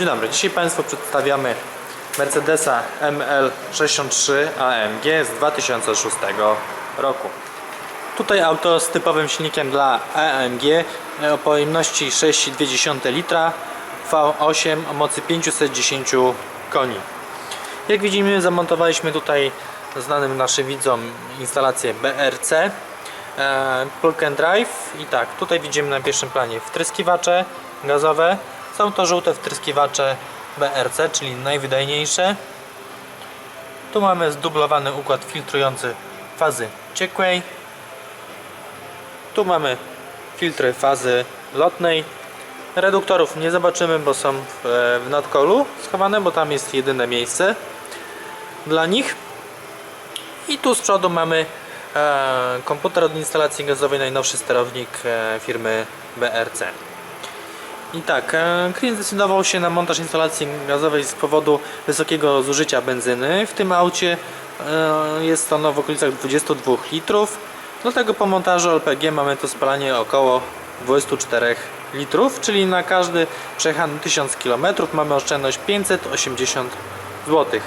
Dzień dobry, dzisiaj Państwu przedstawiamy Mercedesa ML63 AMG z 2006 roku. Tutaj auto z typowym silnikiem dla AMG o pojemności 6,2 litra V8 o mocy 510 koni. Jak widzimy zamontowaliśmy tutaj znanym naszym widzom instalację BRC e, Plug and Drive i tak, tutaj widzimy na pierwszym planie wtryskiwacze gazowe są to żółte wtryskiwacze BRC, czyli najwydajniejsze. Tu mamy zdublowany układ filtrujący fazy ciekłej. Tu mamy filtry fazy lotnej. Reduktorów nie zobaczymy, bo są w, w nadkolu schowane, bo tam jest jedyne miejsce dla nich. I tu z przodu mamy e, komputer od instalacji gazowej, najnowszy sterownik e, firmy BRC. I tak, e, klient zdecydował się na montaż instalacji gazowej z powodu wysokiego zużycia benzyny. W tym aucie e, jest ono w okolicach 22 litrów. Dlatego po montażu LPG mamy to spalanie około 24 litrów, czyli na każdy przejechany 1000 km mamy oszczędność 580 zł.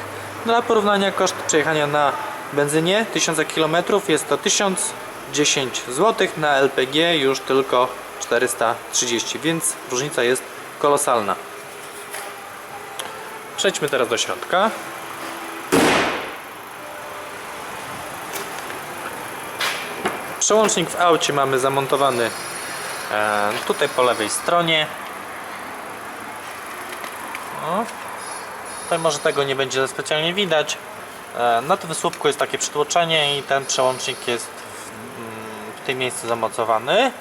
Dla porównania koszt przejechania na benzynie 1000 km jest to 1010 zł, na LPG już tylko 430, więc różnica jest kolosalna. Przejdźmy teraz do środka. Przełącznik w aucie mamy zamontowany e, tutaj po lewej stronie. Tutaj może tego nie będzie specjalnie widać. E, na tym słupku jest takie przytłoczenie i ten przełącznik jest w, mm, w tym miejscu zamocowany.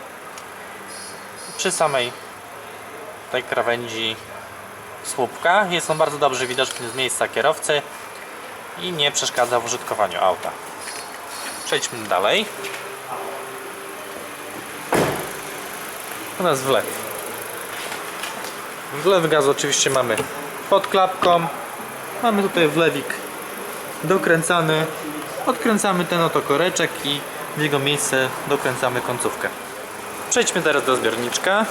Przy samej tej krawędzi słupka. Jest on bardzo dobrze widoczny z miejsca kierowcy i nie przeszkadza w użytkowaniu auta. Przejdźmy dalej. Teraz wlew. Wlew gazu oczywiście mamy pod klapką. Mamy tutaj wlewik dokręcany. Odkręcamy ten oto koreczek i w jego miejsce dokręcamy końcówkę. Przejdźmy teraz do zbiorniczka.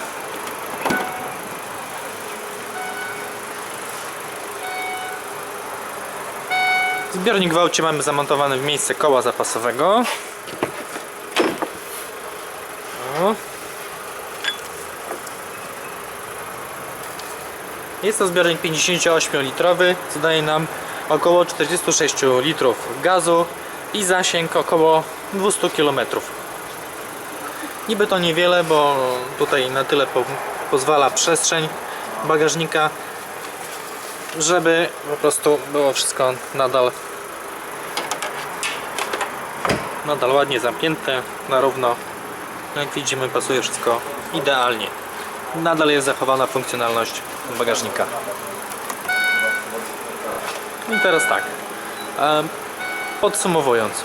Zbiornik w aucie mamy zamontowany w miejsce koła zapasowego. O. Jest to zbiornik 58-litrowy, co daje nam około 46 litrów gazu i zasięg około 200 km. Niby to niewiele, bo tutaj na tyle po, pozwala przestrzeń bagażnika, żeby po prostu było wszystko nadal nadal ładnie zamknięte, na równo. Jak widzimy pasuje wszystko idealnie. Nadal jest zachowana funkcjonalność bagażnika. I teraz tak. Podsumowując.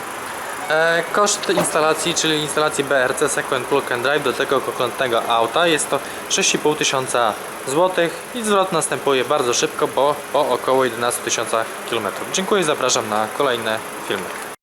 E, Koszt instalacji, czyli instalacji BRC Sequent Plug and Drive do tego konkretnego auta jest to 6,5 tysiąca złotych i zwrot następuje bardzo szybko, bo po około 11 tysiącach kilometrów. Dziękuję, zapraszam na kolejne filmy.